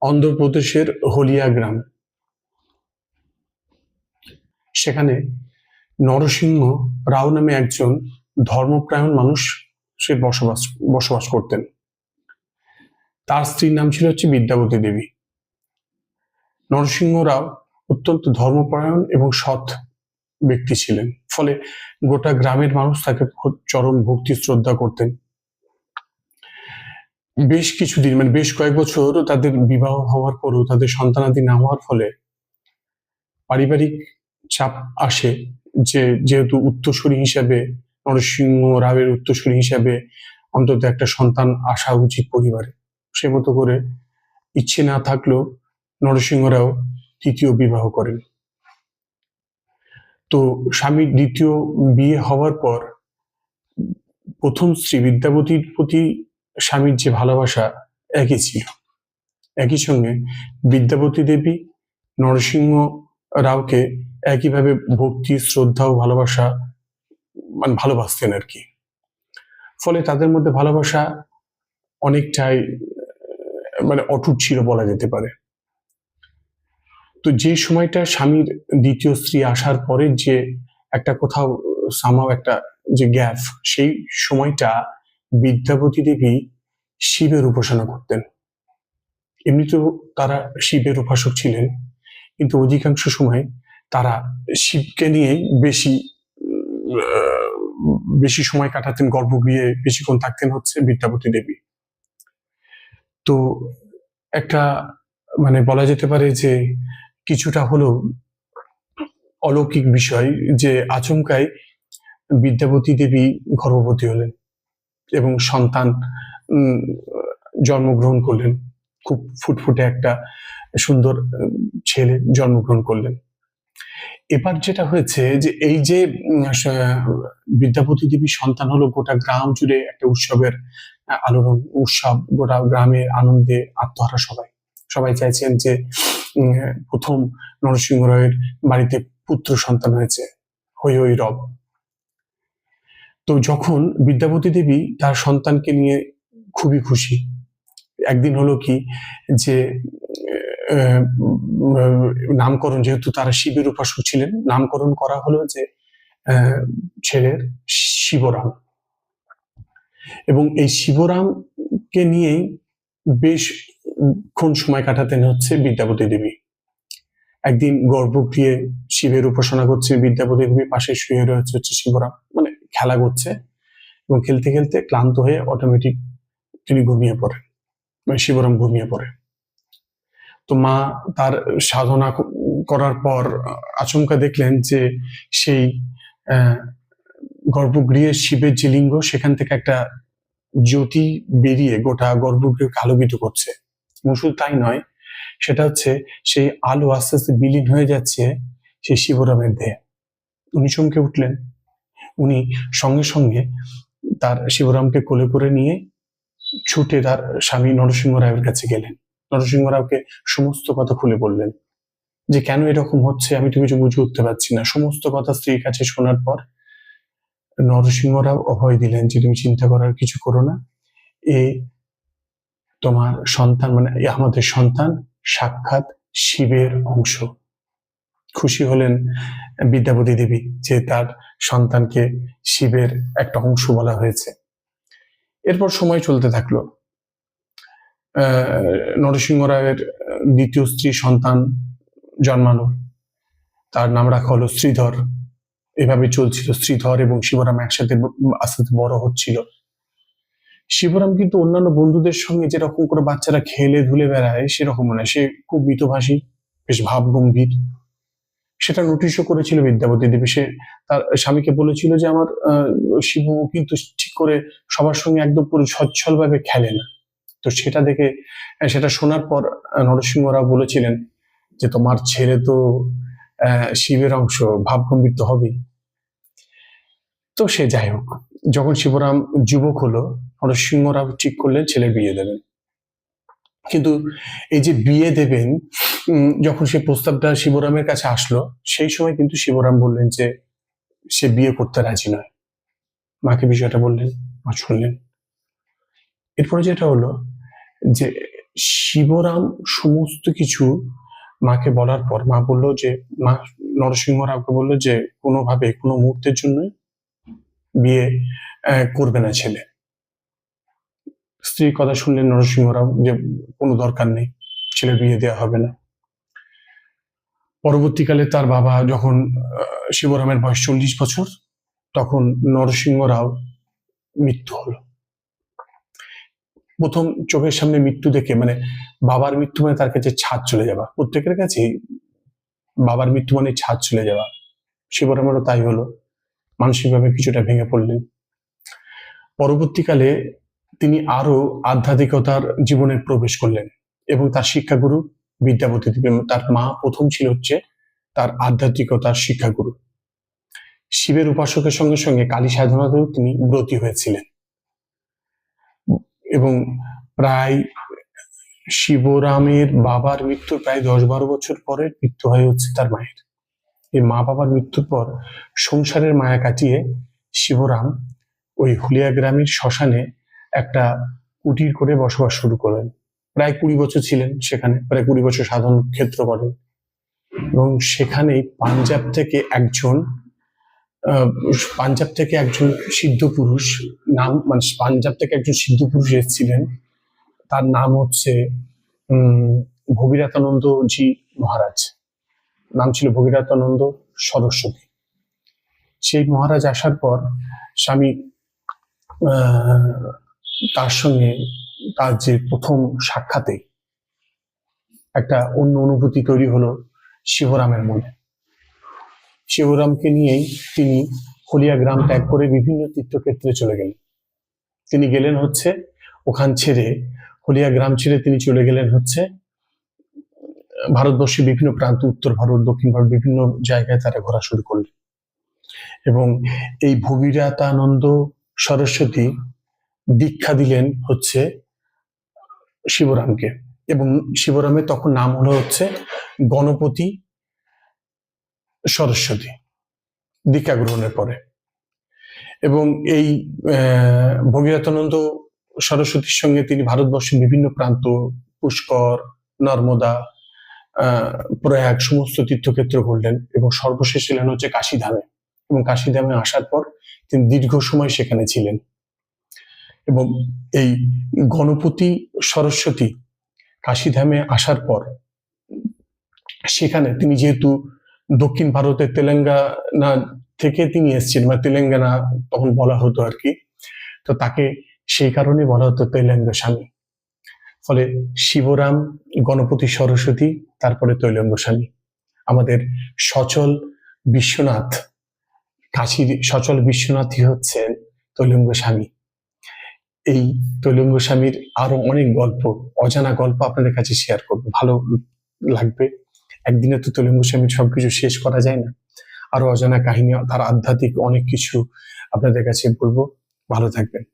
অন্ধ্রপ্রদেশের হলিয়া গ্রাম। সেখানে নরসিংহ রাও নামে একজন ধর্মপ্রায়ণ মানুষ সে বসবাস বসবাস করতেন। তার স্ত্রীর নাম ছিল হচ্ছে বিদ্যাবতী দেবী। নরসিংহ রাও অত্যন্ত ধর্মপরায়ণ এবং সৎ ব্যক্তি ছিলেন। ফলে গোটা গ্রামের মানুষ তাকে চরম ভক্তি শ্রদ্ধা করতেন। বেশ কিছুদিন মানে বেশ কয়েক বছর তাদের বিবাহ হওয়ার পরও তাদের সন্তানাদি না হওয়ার ফলে পারিবারিক চাপ আসে যে যেহেতু উত্তরসূরি হিসাবে, নরসিংহ রাবের উত্তরসূরি হিসাবে অন্তত একটা সন্তান আসা উচিত পরিবারে। সে মতো করে ইচ্ছে না থাকলেও নরসিংহরাও তৃতীয় বিবাহ করেন। তো স্বামীর দ্বিতীয় বিয়ে হওয়ার পর প্রথম স্ত্রী বিদ্যাপতির প্রতি স্বামীর যে ভালোবাসা একই ছিল। একই সঙ্গে বিদ্যাপতী দেবী নরসিংহ রাওকে একইভাবে ভক্তি, শ্রদ্ধা ও ভালোবাসা মানে ভালোবাসতেন আর কি। ফলে তাদের মধ্যে ভালোবাসা অনেকটাই মানে অটুট ছিল বলা যেতে পারে। তো যে সময়টা স্বামীর দ্বিতীয় স্ত্রী আসার পরে যে একটা কোথাও সামাও একটা যে গ্যাপ সেই সময়টা বিদ্যাপতী দেবী শিবের উপাসনা করতেন। এমনিতেও তারা শিবের উপাসক ছিলেন কিন্তু অধিকাংশ সময় তারা শিবকে নিয়েই বেশি বেশি সময় কাটাতেন গর্ভগৃহে বেশিক্ষণ থাকতেন হচ্ছে বিদ্যাপতী দেবী। তো একটা মানে বলা যেতে পারে যে কিছুটা হলো অলৌকিক বিষয় যে আচমকায় বিদ্যাপতি দেবী গর্ভবতী হলেন এবং সন্তান উম, জন্মগ্রহণ করলেন। খুব ফুটফুটে একটা সুন্দর ছেলে জন্মগ্রহণ করলেন। এবার যেটা হয়েছে যে এই যে বিদ্যাপতি দেবীর সন্তান হলো গোটা গ্রাম জুড়ে একটা উৎসবের আলোড়ন, উৎসব। গোটা গ্রামে আনন্দে আত্মহারা সবাই। সবাই চাইছেন যে প্রথম নরসিংহ রায়ের বাড়িতে পুত্র সন্তান হয়েছে। হই হই রব। তো যখন বিদ্যাপতি দেবী তার সন্তানকে নিয়ে খুবই খুশি। একদিন হলো কি যে নামকরণ যেহেতু তারা শিবের উপাসক ছিলেন, নামকরণ করা হলো যে ছেলের শিবরাম। এবং এই শিবরামকে নিয়েই বেশ ক্ষণ সময় কাটাতেন হচ্ছে বিদ্যাপতি দেবী। একদিন গর্ভগৃহে শিবের উপাসনা করছে, বিদ্যাপতি দেবী পাশে শুয়ে রয়েছে হচ্ছে শিবরাম মানে খেলা করছে এবং খেলতে খেলতে ক্লান্ত হয়ে অটোমেটিক তিনি ঘুমিয়ে পড়েন মানে শিবরাম ঘুমিয়ে পড়ে। তো মা তার সাধনা করার পর আচমকা দেখলেন যে সেই আহ, গর্ভগৃহের শিবের যে লিঙ্গ সেখান থেকে একটা জ্যোতি বেরিয়ে গোটা গর্ভগৃহকে আলোকিত করছে। শুধু তাই নয় সেটা হচ্ছে সেই আলো আস্তে আস্তে বিলীন হয়ে যাচ্ছে সেই শিবরামের দেহে। উনি চমকে উঠলেন। উনি সঙ্গে সঙ্গে তার শিবরামকে কোলে করে নিয়ে ছুটে তার স্বামী নরসিংহ রায়ের কাছে গেলেন। নরসিংহ রাওকে সমস্ত কথা খুলে বললেন যে, কেন এরকম হচ্ছে? আমি তো কিছু বুঝে উঠতে পারছি না। সমস্ত কথা স্ত্রীর কাছে শোনার পর নরসিংহ রাও অভয় দিলেন যে, তুমি চিন্তা করার কিছু করো না। এ তোমার সন্তান মানে আমাদের সন্তান সাক্ষাৎ শিবের অংশ। খুশি হলেন বিদ্যাপতি দেবী যে, তার সন্তানকে শিবের একটা অংশ বলা হয়েছে। এরপর সময় চলতে থাকল। নরসিংহ রায়ের দ্বিতীয় স্ত্রী সন্তান জন্মানো তার নাম রাখা হলো শ্রীধর। এভাবে চলছিল শ্রীধর এবং শিবরাম একসাথে আস্তে আস্তে বড় হচ্ছিল। শিবরাম কিন্তু অন্যান্য বন্ধুদের সঙ্গে যেরকম করে বাচ্চারা খেলে ধুলে বেড়ায়, সেরকম নয়। সে খুব মিতভাষী, বেশ ভাব গম্ভীর সেটা নোটিশও করেছিল বিদ্যাপতি দেবী। সে তার স্বামীকে বলেছিল যে আমার শিবু কিন্তু ঠিক করে সবার সঙ্গে একদম পুরো সচ্ছল ভাবে খেলে না। তো সেটা দেখে সেটা শোনার পর আহ, নরসিংহরাও বলেছিলেন যে তোমার ছেলে তো শিবের অংশ ভাবগম্ভীর তো হবেই। তো সে যাই হোক যখন শিবরাম যুবক হলো নরসিংহরাও ঠিক করলেন ছেলে বিয়ে দেবেন। কিন্তু এই যে বিয়ে দেবেন যখন সেই প্রস্তাবটা শিবরামের কাছে আসলো, সেই সময় কিন্তু শিবরাম বললেন যে, সে বিয়ে করতে রাজি নয়। মাকে বিষয়টা বললেন, মা শুনলেন। এরপরে যেটা হলো যে, শিবরাম সমস্ত কিছু মাকে বলার পর, মা বলল যে, মা নরসিংহ রাওকে বলল যে, কোনোভাবে, কোনো মুহূর্তের জন্য বিয়ে করবে না ছেলে। স্ত্রীর কথা শুনলেন নরসিংহ রাও যে, কোনো দরকার নেই ছেলে বিয়ে দেওয়া হবে না। পরবর্তীকালে তার বাবা যখন শিবরামের বয়স চল্লিশ বছর, তখন নরসিংহ রাও মৃত্যু হলো। প্রথম চোখের সামনে মৃত্যু দেখে মানে বাবার মৃত্যু মানে তার কাছে ছাদ চলে যাওয়া। প্রত্যেকের কাছে বাবার মৃত্যু মানে ছাদ চলে যাওয়া। শিবরামেরও তাই হলো। মানসিকভাবে কিছুটা ভেঙে পড়লেন। পরবর্তীকালে তিনি আরও আধ্যাত্মিকতার জীবনে প্রবেশ করলেন এবং তার শিক্ষাগুরু বিদ্যাপতি তার মা প্রথম ছিল হচ্ছে তার আধ্যাত্মিকতার শিক্ষাগুরু। শিবের উপাসকের সঙ্গে সঙ্গে কালী সাধনাতেও তিনি ব্রতী হয়েছিলেন। এবং প্রায় শিবরামের বাবার মৃত্যুর প্রায় দশ বারো বছর পরে মৃত্যু হয় হচ্ছে তার মায়ের। এই মা বাবার মৃত্যুর পর সংসারের মায়া কাটিয়ে শিবরাম ওই হুলিয়া গ্রামের শ্মশানে একটা কুটির করে বসবাস শুরু করেন প্রায় কুড়ি বছর ছিলেন সেখানে, প্রায় কুড়ি বছর সাধন ক্ষেত্র করেন এবং সেখানেই পাঞ্জাব থেকে একজন পাঞ্জাব থেকে একজন সিদ্ধ পুরুষ, নাম মানে পাঞ্জাব থেকে একজন সিদ্ধ পুরুষ এসেছিলেন। তার নাম হচ্ছে, উম ভগীরথানন্দ জি মহারাজ। নাম ছিল ভগীরথানন্দ সরস্বতী। সেই মহারাজ আসার পর স্বামী তার সঙ্গে তার যে প্রথম সাক্ষাতে একটা অন্য অনুভূতি তৈরি হলো শিবরামের মনে। শিবরামকে নিয়েই তিনি হলিয়া গ্রাম ত্যাগ করে বিভিন্ন তীর্থক্ষেত্রে চলে গেলেন। তিনি গেলেন হচ্ছে ওখান ছেড়ে, হলিয়া গ্রাম ছেড়ে তিনি চলে গেলেন হচ্ছে ভারতবর্ষের বিভিন্ন প্রান্ত, উত্তর ভারত, দক্ষিণ ভারত, বিভিন্ন জায়গায় তারা ঘোরা শুরু করলেন। এবং এই ভগীরথানন্দ সরস্বতী দীক্ষা দিলেন হচ্ছে শিবরামকে। এবং শিবরামের তখন নাম হলো হচ্ছে গণপতি সরস্বতী, দীক্ষা গ্রহণের পরে। এবং এই ভগীরথানন্দ সরস্বতীর সঙ্গে তিনি ভারতবর্ষের বিভিন্ন প্রান্ত, পুষ্কর, নর্মদা প্রয়াগ, সমস্ত তীর্থক্ষেত্র ঘুরলেন এবং সর্বশেষ ছিলেন হচ্ছে কাশীধামে। এবং কাশীধামে আসার পর তিনি দীর্ঘ সময় সেখানে ছিলেন। এবং এই গণপতি সরস্বতী কাশীধামে আসার পর সেখানে তিনি যেহেতু দক্ষিণ ভারতের তেলেঙ্গানা থেকে তিনি এসেছেন, বা তেলেঙ্গানা তখন বলা হতো আর কি, তো তাকে সেই কারণে বলা হতো তৈলাঙ্গ স্বামী। ফলে শিবরাম, গণপতি সরস্বতী, তারপরে তৈলঙ্গ স্বামী। আমাদের সচল বিশ্বনাথ কাশীর সচল বিশ্বনাথই হচ্ছেন তৈলঙ্গ স্বামী। এই তৈলঙ্গ স্বামীর আরও অনেক গল্প, অজানা গল্প আপনাদের কাছে শেয়ার করব। ভালো লাগবে। একদিনে তো তৈলঙ্গ স্বামীর সবকিছু শেষ করা যায় না। আরও অজানা কাহিনী, তার আধ্যাত্মিক অনেক কিছু আপনাদের কাছে বলব। ভালো থাকবেন।